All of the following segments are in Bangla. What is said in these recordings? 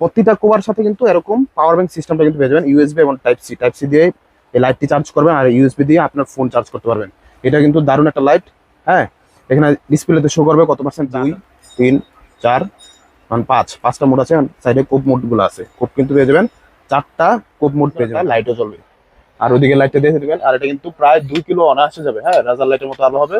প্রতিটা কোভার সাথে কিন্তু এরকম পাওয়ার ব্যাংক সিস্টেমটা কিন্তু পেয়ে যাবেন ইউএসবি এবং টাইপ সি টাইপ সি দিয়ে এই লাইটটি চার্জ করবেন আর ইউএসবি দিয়ে আপনার ফোন চার্জ করতে পারবেন। এটা কিন্তু দারুণ একটা লাইট হ্যাঁ? এখানে ডিসপ্লেতে শো করবে কত পার্সেন্ট দুই তিন চার মানে পাঁচ। পাঁচটা মোড আছে সাইডে কোপ মোডগুলো আছে। কোপ কিন্তু পেয়ে যাবেন চারটা কোপ মোড পেয়ে যাবেন। লাইটও জ্বলবে আর ওদিকে লাইটটা দেখে দেবেন আর এটা কিন্তু প্রায় দুই কিলো অনায়াসে যাবে হ্যাঁ? রাজার লাইটের মতো আলো হবে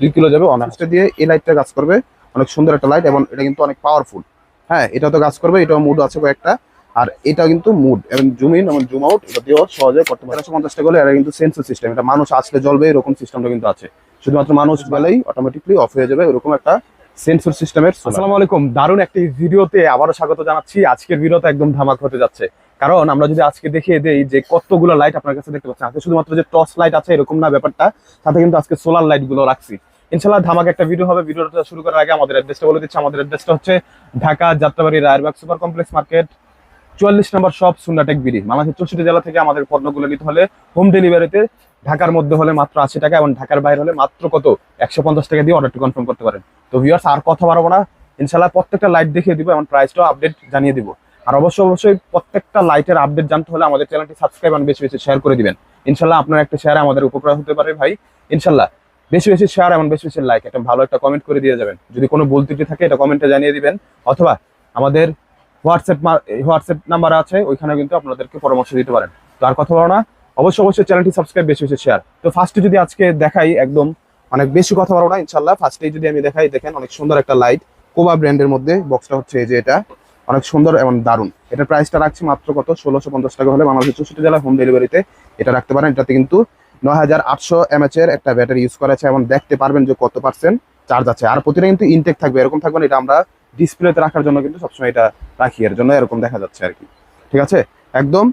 দুই কিলো যাবে অনায়াসটা দিয়ে এই লাইটটা কাজ করবে। অনেক সুন্দর একটা লাইট এবং এটা কিন্তু অনেক পাওয়ারফুল হ্যাঁ এটা তো কাজ করবে, এটাও মুড আছে কয়েকটা। আর এটা কিন্তু মুড এবং জুম ইন এবং জুম আউট এটা দিয়েও সহজে করতে পারে। একশো পঞ্চাশ টাকা হলে এটা কিন্তু সেন্সর সিস্টেম এটা মানুষ আসলে জ্বলবে, এরকম সিস্টেমটা কিন্তু আছে। শুধুমাত্র মানুষ গেলেই অটোমেটিকলি অফ হয়ে যাবে, এরকম একটা সেন্সর সিস্টেমের আসসালামু আলাইকুম, দারুণ একটি ভিডিওতে আবারও স্বাগত জানাচ্ছি। আজকের ভিডিওতে একদম ধামাক হতে যাচ্ছে। কারণ আমরা যদি আজকে দেখিয়ে দেই যে কতগুলো লাইট আপনার কাছে দেখতে পাচ্ছেন, আজকে শুধুমাত্র যে টর্চ লাইট আছে এরকম না ব্যাপারটা সাথে কিন্তু আজকে সোলার লাইটগুলো রাখছি। ইনশাল্লাহ ধামাক একটা ভিডিও হবে। ভিডিওটা শুরু করার আগে আমাদের অ্যাড্রেসটা বলে দিচ্ছি। আমাদের অ্যাড্রেসটা হচ্ছে Dhaka Jatrabari Rayerbag super complex market, চুয়াল্লিশ নম্বর শপ, সুন্নাটেক বিডি। বাংলাদেশের চৌষট্টি জেলা থেকে আমাদের পণ্যগুলো নিতে হলে হোম ডেলিভারিতে ঢাকার মধ্যে হলে মাত্র আশি টাকা এবং ঢাকার বাইরে হলে মাত্র কত? একশো পঞ্চাশ টাকা দিয়ে অর্ডারটি কনফার্ম করতে পারেন। তো ভিউয়ার্স আর কথা বাড়াবো না। ইনশাল্লাহ প্রত্যেকটা লাইট দেখিয়ে দিব এবং প্রাইসটাও আপডেট জানিয়ে দিব। আর অবশ্যই অবশ্যই প্রত্যেকটা লাইটের আপডেট জানতে হলে আমাদের চ্যানেলটি সাবস্ক্রাইব এবং বেশি বেশি শেয়ার করে দিবেন। ইনশাল্লাহ আপনার একটা শেয়ার আমাদের উপকার হতে পারে ভাই। ইনশাল্লাহ বেশি বেশি শেয়ার এবং বেশি বেশি লাইক একটা ভালো একটা কমেন্ট করে দিয়ে যাবেন। যদি কোনো ভুল ত্রুটি থাকে, এটা কমেন্টে জানিয়ে দিবেন। অথবা আমাদের হোয়াটসঅ্যাপ হোয়াটসঅ্যাপ নাম্বার আছে ওইখানে কিন্তু আপনাদেরকে পরামর্শ দিতে পারেন। তো আর কথা বলো না, অবশ্যই অবশ্যই চ্যানেলটি সাবস্ক্রাইব বেশি বেশি শেয়ার তো ফার্স্টে যদি আজকে দেখাই একদম অনেক বেশি কথা বলব না ইনশাল্লাহ ফার্স্টে যদি আমি দেখাই, দেখেন অনেক সুন্দর একটা লাইট কোবা ব্র্যান্ডের মধ্যে বক্সটা হচ্ছে এই যে এটা। অনেক সুন্দর এবং দারুণ। এটার প্রাইসটা রাখছি মাত্র কত? ষোলোশো পঞ্চাশ টাকা হলে বাংলাদেশের চৌষট্টি জেলায় হোম ডেলিভারিতে এটা রাখতে পারেন। এটাতে কিন্তু নয় হাজার আটশো এমএচ এর একটা ব্যাটারি ইউজ করা আছে এবং দেখতে পারবেন যে কত পার্সেন্ট চার্জ আছে। আর প্রতিটা কিন্তু ইনটেক থাকবে, এরকম থাকবে না, এটা আমরা ডিসপ্লেতে রাখার জন্য কিন্তু সবসময় এটা রাখি, এর জন্য এরকম দেখা যাচ্ছে আর কি। ঠিক আছে? একদম,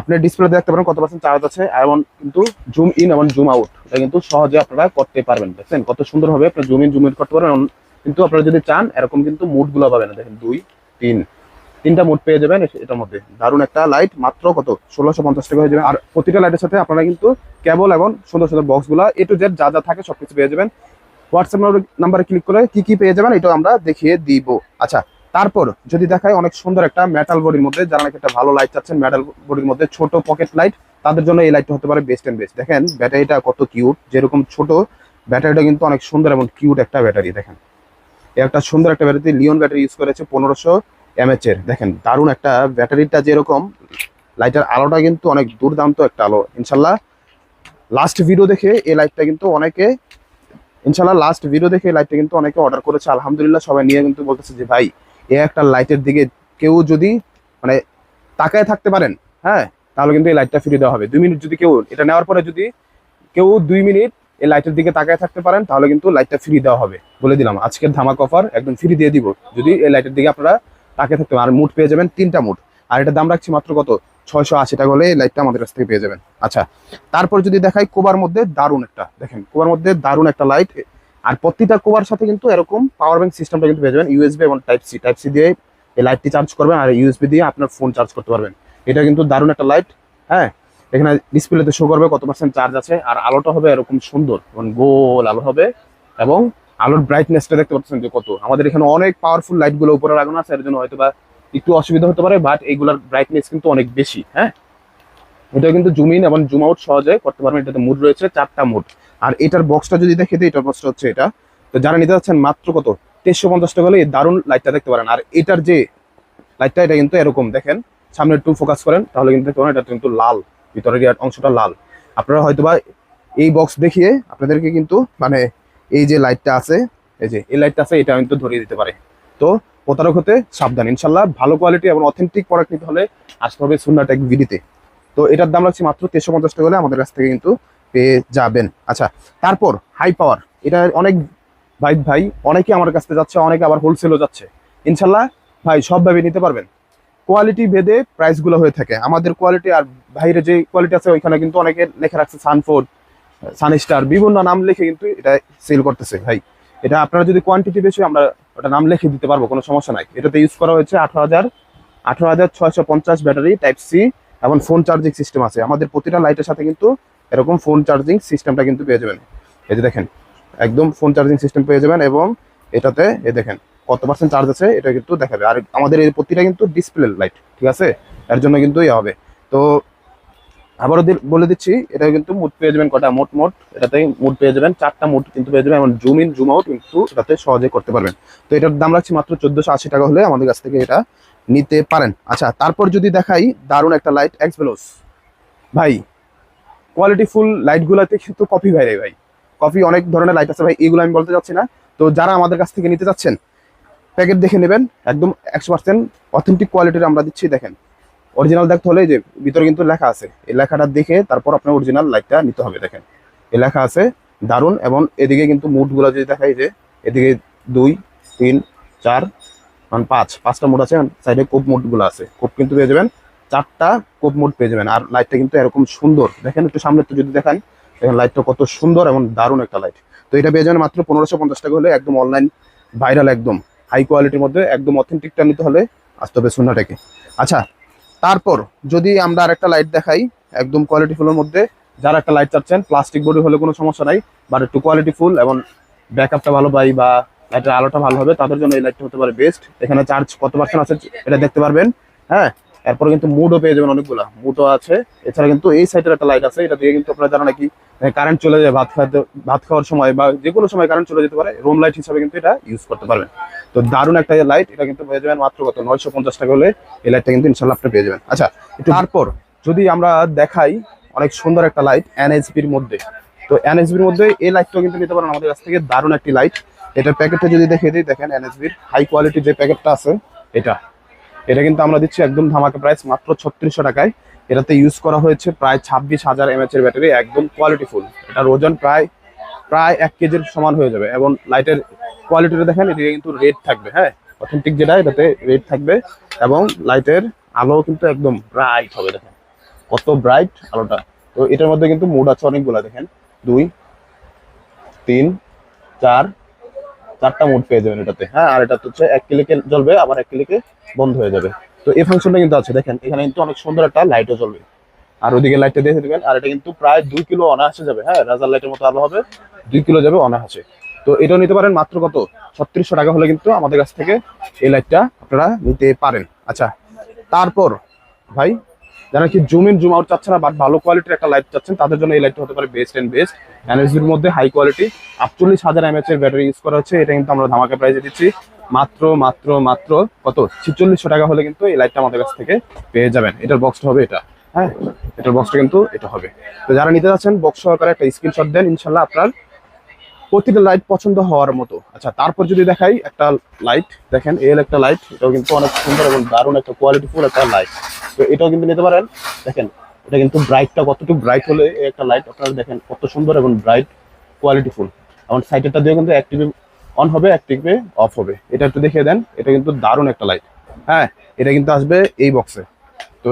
আপনি ডিসপ্লে দেখতে পারেন কত পার্সেন্ট চার্জ আছে এবং কিন্তু জুম ইন এবং জুম আউট এটা কিন্তু সহজে আপনারা করতে পারবেন, দেখছেন? কত সুন্দর হবে, আপনার জুম ইন জুম ইন করতে পারবেন কিন্তু আপনারা যদি চান, এরকম কিন্তু মুডগুলো পাবেন, দেখেন, দুই, তিন তিনটা মুড পেয়ে যাবেন এটার মধ্যে। দারুণ একটা লাইট মাত্র কত? ষোলোশো পঞ্চাশ টাকা হয়ে যাবে। আর প্রতিটা লাইটের সাথে আপনারা কিন্তু কেবল এবং সুন্দর সুন্দর বক্সগুলা এ টু জেড যা যা থাকে সবকিছু পেয়ে যাবেন। হোয়াটসঅ্যাপ নাম্বারে ক্লিক করে কি কি পেয়ে যাবেন এটা আমরা দেখিয়ে দিব। আচ্ছা তারপর যদি দেখায় অনেক সুন্দর একটা মেটাল বডির মধ্যে, যারা নাকি একটা ভালো লাইট চাচ্ছেন মেটাল বডির মধ্যে, ছোট পকেট লাইট তাদের জন্য এই লাইটটা হতে পারে বেস্ট এন্ড বেস্ট দেখেন ব্যাটারিটা কত কিউট যেরকম ছোট ব্যাটারিটা কিন্তু অনেক সুন্দর এবং কিউট একটা ব্যাটারি দেখেন। একটা সুন্দর একটা ব্যাটারি লিওন ব্যাটারি ইউজ করেছে পনেরোশো এমএচ এর। দেখেন, দারুণ একটা ব্যাটারিটা যেরকম, লাইটের আলোটা কিন্তু অনেক দুর্দান্ত একটা আলো। ইনশাল্লাহ লাস্ট ভিডিও দেখে এই লাইটটা কিন্তু অনেকে, ইনশাল্লাহ লাস্ট ভিডিও দেখে এই লাইটটা কিন্তু অনেকে অর্ডার করেছে। আলহামদুলিল্লাহ, সবাই নিয়ে কিন্তু বলতেছে যে, ভাই এ একটা লাইটের দিকে কেউ যদি মানে তাকায় থাকতে পারেন হ্যাঁ তাহলে কিন্তু এই লাইটটা ফ্রি দেওয়া হবে। দুই মিনিট যদি কেউ, এটা নেওয়ার পরে যদি কেউ দুই মিনিট এই লাইটের দিকে তাকায় থাকতে পারেন, তাহলে কিন্তু লাইটটা ফ্রি দেওয়া হবে বলে দিলাম। আজকের ধামাক অফার একদম ফ্রি দিয়ে দিব। যদি এই লাইটের দিকে আপনারা তাকিয়ে থাকতে আর মুড পেয়ে যাবেন তিনটা মুড আর এটা দাম রাখছি মাত্র কত? ছয়শো আশি টাকা হলে এই লাইটটা আমাদের কাছ থেকে পেয়ে যাবেন। আচ্ছা তারপর যদি দেখাই কোবার মধ্যে দারুণ একটা, দেখেন, কোবার মধ্যে দারুণ একটা লাইট আর প্রতিটা কোবার সাথে কিন্তু এরকম পাওয়ার ব্যাংক সিস্টেমটা কিন্তু পেয়ে যাবেন ইউএসবি এবং টাইপ সি টাইপ সি দিয়ে এই লাইটটি চার্জ করবেন আর ইউএসবি দিয়ে আপনার ফোন চার্জ করতে পারবেন। এটা কিন্তু দারুণ একটা লাইট হ্যাঁ? এখানে ডিসপ্লেতে শো করবে কত পার্সেন্ট চার্জ আছে, আর আলোটা হবে এরকম সুন্দর এবং গোল আলো হবে এবং আলোর ব্রাইটনেসটা দেখতে পাচ্ছেন যে কত। আমাদের এখানে অনেক পাওয়ারফুল লাইটগুলো উপরে লাগানো আছে, এর জন্য হয়তো বা একটু অসুবিধা হতে পারে বাট এইগুলোর ব্রাইটনেস কিন্তু অনেক বেশি হ্যাঁ? এটা কিন্তু জুম ইন এবং জুম আউট সহজে করতে পারবেন। এটাতে মুড রয়েছে চারটা মুড আর এটার বক্সটা যদি দেখে দিই, এটার বক্সটা হচ্ছে এটা। তো যারা নিতে যাচ্ছেন মাত্র কত? তেইশশো পঞ্চাশ টাকা হলে এই দারুণ লাইটটা দেখতে পারেন। আর এটার যে লাইটটা এটা কিন্তু এরকম, দেখেন, সামনে একটু ফোকাস করেন, তাহলে কিন্তু দেখতে এটা কিন্তু লাল, ভিতরের অংশটা লাল। আপনারা হয়তোবা এই বক্স দেখিয়ে আপনাদেরকে কিন্তু মানে এই যে লাইটটা আছে, এই যে, এই লাইটটা আছে, এটা কিন্তু ধরিয়ে দিতে পারে। তো প্রতারক হতে সাবধান, ইনশাল্লাহ ভালো কোয়ালিটি এবং অথেন্টিক প্রোডাক্ট নিতে হলে আসতে হবে সুন্নাটেক ভিডিতে তো। এটার দাম রাখছি মাত্র তেরোশো পঞ্চাশ টাকা হলে আমাদের কাছ থেকে কিন্তু পেয়ে যাবেন। আচ্ছা তারপর হাই পাওয়ার এটা অনেক ভাই ভাই, অনেকে আমার কাছ থেকে যাচ্ছে, অনেকে আবার হোলসেলও যাচ্ছে। ইনশাল্লাহ ভাই সবভাবে নিতে পারবেন। কোয়ালিটি ভেদে প্রাইসগুলো হয়ে থাকে। আমাদের কোয়ালিটি আর বাইরে যে কোয়ালিটি আছে, ওইখানে কিন্তু অনেকে লেখা রাখছে সানফোর্ড সানস্টার বিভিন্ন নাম লিখে কিন্তু এটা সেল করতেছে। ভাই, এটা আপনারা যদি কোয়ান্টিটি বেশি আমরা ওটা নাম লিখে দিতে পারব, কোনো সমস্যা নাই। এটাতে ইউজ করা হয়েছে আঠারো হাজার আঠারো হাজার ছয়শো পঞ্চাশ ব্যাটারি টাইপ সি এবং ফোন চার্জিং সিস্টেম আছে। আমাদের প্রতিটা লাইটের সাথে কিন্তু এরকম ফোন চার্জিং সিস্টেমটা কিন্তু পেয়ে যাবেন। এই যে দেখেন, একদম ফোন চার্জিং সিস্টেম পেয়ে যাবেন এবং এটাতে এ দেখেন, কত পার্সেন্ট চার্জ আছে, এটা কিন্তু দেখাবে। আর আমাদের এই প্রতিটা কিন্তু ডিসপ্লে লাইট ঠিক আছে? এর জন্য কিন্তু ইয়ে হবে। তো আবারও বলে দিচ্ছি এটা কিন্তু মুড পেয়ে যাবেন কটা? মোট মোট এটাতে মুড পেয়ে যাবেন। চারটা মুড কিন্তু পেয়ে যাবেন এবং জুম ইন জুম আউট কিন্তু এটাতে সহজে করতে পারবেন। তো এটার দাম রাখছি মাত্র চোদ্দোশো আশি টাকা হলে আমাদের কাছ থেকে এটা নিতে পারেন। আচ্ছা তারপর যদি দেখাই, দারুণ একটা লাইট এক্স ভেলোস ভাই কোয়ালিটি ফুল লাইটগুলোতে কিন্তু কপি ভাই ভাই। কপি অনেক ধরনের লাইট আছে ভাই, এগুলো আমি বলতে চাচ্ছি না। তো যারা আমাদের কাছ থেকে নিতে চাচ্ছেন প্যাকেট দেখে নেবেন। একদম একশো পার্সেন্ট অথেন্টিক কোয়ালিটির আমরা দিচ্ছি, দেখেন। অরিজিনাল দেখতে হলে যে ভিতরে কিন্তু লেখা আছে। এই লেখাটা দেখে তারপর আপনার অরিজিনাল লাইটটা নিতে হবে, দেখেন। এই লেখা আছে, দারুণ এবং এদিকে কিন্তু মুডগুলো যদি দেখাই যে, এদিকে দুই, তিন, চার মানে পাঁচ, পাঁচটা মুড আছে সাইডে কোপ মুডগুলো আছে। কোপ কিন্তু পেয়ে যাবেন, চারটা কোপ মুড পেয়ে যাবেন। আর লাইটটা কিন্তু এরকম সুন্দর। দেখেন একটু সামনে তো যদি দেখান, দেখেন লাইটটা কত সুন্দর এবং দারুণ একটা লাইট তো এটা পেয়ে যাবেন মাত্র পনেরোশো পঞ্চাশ টাকা হলে একদম অনলাইন ভাইরাল একদম। হাই কোয়ালিটির মধ্যে একদম অথেন্টিকটা নিতে হলে আসতে হবে শূন্যটাকে আচ্ছা তারপর যদি আমরা আরেকটা লাইট দেখাই, একদম কোয়ালিটি ফুলের মধ্যে, যারা একটা লাইট চাচ্ছেন প্লাস্টিক বডি হলে কোনো সমস্যা নাই বাট একটু কোয়ালিটি ফুল এবং ব্যাকআপটা ভালো পাই বা লাইটের আলোটা ভালো হবে, তাদের জন্য এই লাইটটা হতে পারে বেস্ট এখানে চার্জ কত পার্সেন্ট আছে এটা দেখতে পারবেন হ্যাঁ? এরপরে কিন্তু মুডও পেয়ে যাবেন অনেকগুলা। মুডও আছে। এছাড়া কিন্তু এই সাইডের একটা লাইট আছে, এটা দিয়ে কিন্তু আপনারা যারা নাকি কারেন্ট চলে যায়, ভাত খাওয়াতে, ভাত খাওয়ার সময় বা যে কোনো সময় কারেন্ট চলে যেতে পারে রুম লাইট হিসাবে কিন্তু এটা ইউজ করতে পারবেন। তো দারুণ একটা লাইট এটা কিন্তু পেয়ে যাবেন মাত্র কত? নয়শো পঞ্চাশ টাকা হলে এই লাইটটা কিন্তু ইনশাল্লাহ আপনি পেয়ে যাবেন। আচ্ছা তারপর যদি আমরা দেখাই অনেক সুন্দর একটা লাইট এনএসবির মধ্যে। তো এনএসবির মধ্যে এই লাইটটাও কিন্তু নিতে পারেন আমাদের কাছ থেকে দারুণ একটি লাইট এটার প্যাকেটটা যদি দেখে দিই দেখেন এনএসবির হাই কোয়ালিটি যে প্যাকেটটা আছে এটা। এটা কিন্তু আমরা দিচ্ছি একদম ধামাকা প্রাইস মাত্র ছত্রিশশো টাকায়। এটাতে ইউজ করা হয়েছে প্রায় ছাব্বিশ হাজার এমএচ এর ব্যাটারি একদম কোয়ালিটি ফুল এটার ওজন প্রায় প্রায় এক কেজির সমান হয়ে যাবে এবং লাইটের কোয়ালিটিটা দেখেন, এদিকে কিন্তু রেড থাকবে হ্যাঁ? অথেন্টিক যেটা, এটাতে রেড থাকবে এবং লাইটের আলো কিন্তু একদম ব্রাইট হবে, দেখেন। কত ব্রাইট আলোটা। তো এটার মধ্যে কিন্তু মুড আছে অনেকগুলো, দেখেন। দুই, তিন, চার, চারটা মুড পেয়ে যাবেন এটাতে হ্যাঁ? আর এটা হচ্ছে এক ক্লিকে জ্বলবে, আবার এক ক্লিকে বন্ধ হয়ে যাবে। তো এই ফাংশনটা কিন্তু আছে, দেখেন। এখানে কিন্তু অনেক সুন্দর একটা লাইটও জ্বলবে। আর ওদিকে লাইটটা দেখে দেবেন, আর এটা কিন্তু প্রায় দুই কিলো অনায়াসে যাবে। হ্যাঁ রাজার লাইটের মতো আলো হবে, দুই কিলো যাবে অনায়াসে। তো এটাও নিতে পারেন মাত্র কত? ছত্রিশশো টাকা হলে কিন্তু আমাদের কাছ থেকে এই লাইটটা আপনারা নিতে পারেন। আচ্ছা তারপর ভাই, যারা কি জুম ইন জুম আউট চাচ্ছেন না বাট ভালো কোয়ালিটির একটা লাইট চাচ্ছেন, তাদের জন্য এই লাইটটা হতে পারে বেস্ট এন্ড বেস্ট এনএসবির মধ্যে হাই কোয়ালিটি আটচল্লিশ হাজার এমএচ এর ব্যাটারি ইউজ করা হচ্ছে, এটা কিন্তু আমরা ধামাকা প্রাইসে দিচ্ছি। মাত্র মাত্র মাত্র কত? ছিচল্লিশশো টাকা হলে কিন্তু এই লাইটটা আমাদের কাছ থেকে পেয়ে যাবেন। এটার বক্সটা হবে এটা। হ্যাঁ এটার বক্সটা কিন্তু এটা হবে। তো যারা নিতে যাচ্ছেন বক্স সহকারে একটা স্ক্রিনশট দেন, ইনশাল্লাহ আপনার প্রতিটা লাইট পছন্দ হওয়ার মতো। আচ্ছা তারপর যদি দেখাই একটা লাইট দেখেন এল একটা লাইট এটাও কিন্তু অনেক সুন্দর এবং দারুণ একটা কোয়ালিটি ফুল একটা লাইট তো এটাও কিন্তু নিতে পারেন। দেখেন, এটা কিন্তু ব্রাইটটা কতটুকু ব্রাইট হলে একটা লাইট আপনারা দেখেন কত সুন্দর এবং ব্রাইট কোয়ালিটি ফুল এবং সাইডেরটা দিয়ে কিন্তু অ্যাক্টিভে অন হবে অ্যাক্টিভে অফ হবে। এটা একটু দেখিয়ে দেন, এটা কিন্তু দারুণ একটা লাইট হ্যাঁ এটা কিন্তু আসবে এই বক্সে তো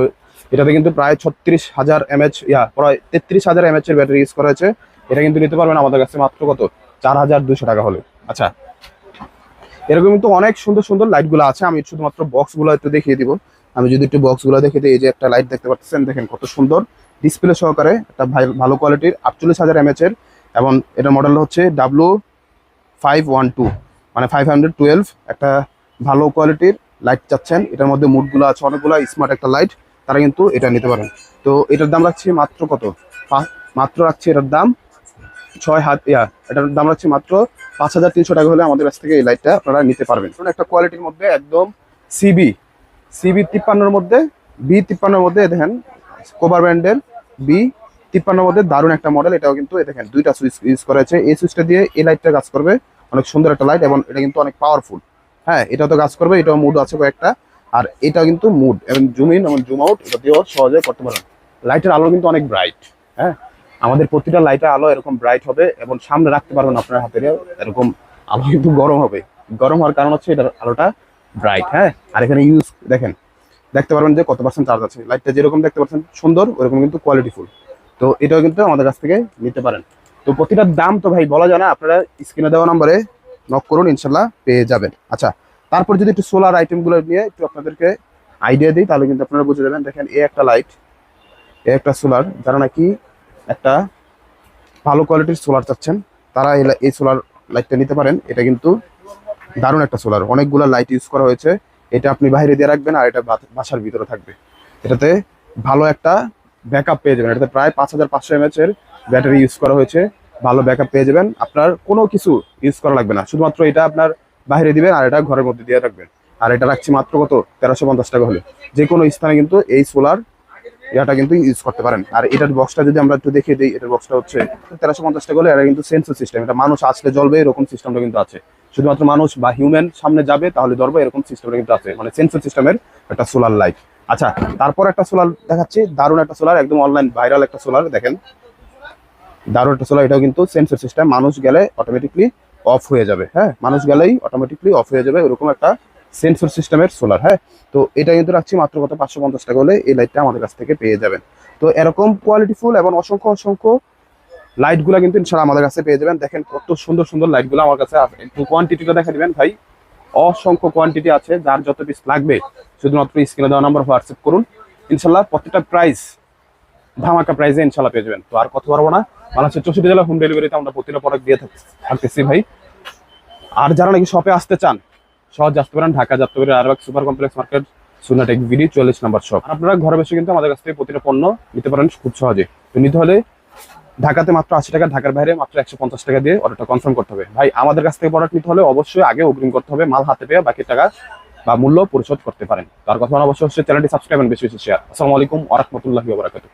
এটাতে কিন্তু প্রায় ছত্রিশ হাজার এমএচ ইয়া, প্রায় তেত্রিশ হাজার এমএচ এর ব্যাটারি ইউজ করা হয়েছে। এটা কিন্তু নিতে পারবেন আমাদের কাছে মাত্র কত? চার হাজার দুশো টাকা হলে। আচ্ছা। এরকম কিন্তু অনেক সুন্দর সুন্দর লাইটগুলো আছে। আমি শুধুমাত্র বক্সগুলো একটু দেখিয়ে দিব। আমি যদি একটু বক্সগুলো দেখে দিই, এই যে একটা লাইট দেখতে পাচ্ছেন, দেখেন কত সুন্দর। ডিসপ্লে সহকারে একটা ভালো কোয়ালিটির আটচল্লিশ হাজার এমএচ এর। এবং এটার মডেল হচ্ছে ডাব্লু ফাইভ ওয়ান টু মানে ফাইভ হান্ড্রেড টুয়েলভ একটা ভালো কোয়ালিটির লাইট চাচ্ছেন। এটার মধ্যে মুডগুলো আছে অনেকগুলো স্মার্ট একটা লাইট তারা কিন্তু এটা নিতে পারেন তো এটার দাম রাখছি মাত্র কত? মাত্র রাখছি এটার দাম ছয় হাত, ইয়া, এটার দাম রাখছি মাত্র পাঁচ হাজার তিনশো টাকা হলে আমাদের কাছ থেকে এই লাইটটা আপনারা নিতে পারবেন। একটা কোয়ালিটির মধ্যে একদম সিবি সিবি তিপ্পান্নর মধ্যে বি তিপ্পান্নর মধ্যে দেখেন কোভার ব্র্যান্ডের বি তিপ্পান্নর মধ্যে দারুণ একটা মডেল এটাও কিন্তু দেখেন, দুইটা সুইচ ইউজ করা হয়েছে। এই সুইচটা দিয়ে এই লাইটটা কাজ করবে। অনেক সুন্দর একটা লাইট এবং এটা কিন্তু অনেক পাওয়ারফুল হ্যাঁ এটাও তো কাজ করবে, এটাও মুড আছে কয়েকটা। আর এটা কিন্তু মুড এবং জুম ইন এবং জুম আউট এটা দিয়েও সহজে করতে পারেন লাইটের আলো কিন্তু অনেক ব্রাইট হ্যাঁ? আমাদের প্রতিটা লাইটের আলো এরকম ব্রাইট হবে এবং সামনে রাখতে পারবেন আপনার হাতের এরকম আলো কিন্তু গরম হবে। গরম হওয়ার কারণ হচ্ছে এটার আলোটা ব্রাইট হ্যাঁ? আর এখানে ইউজ দেখেন, দেখতে পারবেন যে কত পার্সেন্ট চার্জ আছে। লাইটটা যেরকম দেখতে পাচ্ছেন, সুন্দর, ওরকম কিন্তু কোয়ালিটিফুল তো এটাও কিন্তু আমাদের কাছ থেকে নিতে পারেন। তো প্রতিটার দাম তো ভাই বলা যায় না, আপনারা স্ক্রিনে দেওয়া নম্বরে নক করুন ইনশাল্লাহ পেয়ে যাবেন। আচ্ছা তারপর যদি একটু সোলার আইটেমগুলো নিয়ে একটু আপনাদেরকে আইডিয়া দিই, তাহলে কিন্তু আপনারা বুঝে যাবেন। দেখেন, এ একটা লাইট এ একটা সোলার যারা নাকি একটা ভালো কোয়ালিটির সোলার চাচ্ছেন, তারা এই সোলার লাইটটা নিতে পারেন। এটা কিন্তু দারুণ একটা সোলার অনেকগুলো লাইট ইউজ করা হয়েছে। এটা আপনি বাইরে দিয়ে রাখবেন আর এটা বাসার ভিতরে থাকবে। এটাতে ভালো একটা ব্যাকআপ পেয়ে যাবেন। এটাতে প্রায় পাঁচ হাজার পাঁচশো এমএচ এর ব্যাটারি ইউজ করা হয়েছে। ভালো ব্যাকআপ পেয়ে যাবেন। আপনার কোনো কিছু ইউজ করা লাগবে না। শুধুমাত্র এটা আপনার বাইরে দিবেন আর এটা ঘরের মধ্যে দিয়ে রাখবেন। আর এটা রাখছি মাত্র কত? তেরোশো পঞ্চাশ টাকা হলে। যে কোনো স্থানে কিন্তু এই সোলার এটা কিন্তু ইউজ করতে পারেন। আর এটার বক্সটা যদি আমরা একটু দেখিয়ে দিই, এটার বক্সটা হচ্ছে তেরোশো পঞ্চাশ টাকা হলে এটা কিন্তু সেন্সর সিস্টেম এটা মানুষ আসলে জ্বলবে, এরকম সিস্টেমটা কিন্তু আছে। শুধুমাত্র মানুষ বা হিউম্যান সামনে যাবে, তাহলে ধরবে, এরকম সিস্টেমটা কিন্তু আছে। মানে সেন্সর সিস্টেমের একটা সোলার লাইট আচ্ছা তারপর একটা সোলার দেখাচ্ছি। দারুণ একটা সোলার একদম অনলাইন ভাইরাল একটা সোলার দেখেন। দারুণ একটা সোলার এটাও কিন্তু সেন্সর সিস্টেম মানুষ গেলে অটোমেটিকলি অফ হয়ে যাবে হ্যাঁ? মানুষ গেলেই অটোমেটিকলি অফ হয়ে যাবে ওরকম একটা সেন্সর সিস্টেমের সোলার হ্যাঁ? তো এটা কিন্তু রাখছি মাত্র কত? পাঁচশো পঞ্চাশ টাকা হলে এই লাইটটা আমাদের কাছ থেকে পেয়ে যাবেন। তো এরকম কোয়ালিটিফুল এবং অসংখ্য অসংখ্য লাইটগুলো কিন্তু ইনশাল্লাহ আমাদের কাছে পেয়ে যাবেন। দেখেন কত সুন্দর সুন্দর লাইটগুলো আমার কাছে আছে একটু কোয়ান্টিটিটা দেখা দিবেন ভাই। অসংখ্য কোয়ান্টিটি আছে, যার যত পিস লাগবে, শুধুমাত্র স্ক্রিনে দেওয়া নাম্বার হোয়াটসঅ্যাপ করুন। ইনশাল্লাহ প্রত্যেকটা প্রাইস ধামাকা প্রাইজে ইনশাল্লাহ পেয়ে যাবেন। তো আর কথা পারব না। বাংলাদেশের চৌষট্টি জেলা হোম ডেলিভারিতে আমরা প্রতিটা প্রোডাক্ট দিয়ে থাকতেছি ভাই। আর যারা নাকি শপে আসতে চান, সহজ আসতে পারেন ঢাকা যাত্রা আরবাগ সুপার কমপ্লেক্স মার্কেট সুনাটেক বিডি চল্লিশ নাম্বার শপ আপনারা ঘরে বসে কিন্তু আমাদের কাছ থেকে প্রতিটা পণ্য নিতে পারেন খুব সহজে। তো নিতে হলে ঢাকাতে মাত্র আশি টাকা, ঢাকার বাইরে মাত্র একশো পঞ্চাশ টাকা দিয়ে অর্ডারটা কনফার্ম করতে হবে। ভাই, আমাদের কাছ থেকে প্রোডাক্ট নিতে হলে অবশ্যই আগে অগ্রিম করতে হবে, মাল হাতে পেয়ে বাকি টাকা বা মূল্য পরিশোধ করতে পারেন। তার কথা অবশ্যই চ্যানেলটি সাবস্ক্রাইব বেশি বেশি শেয়ার আসসালামু আলাইকুম ওরহমতুল্লাহি ওবরাকাতুহ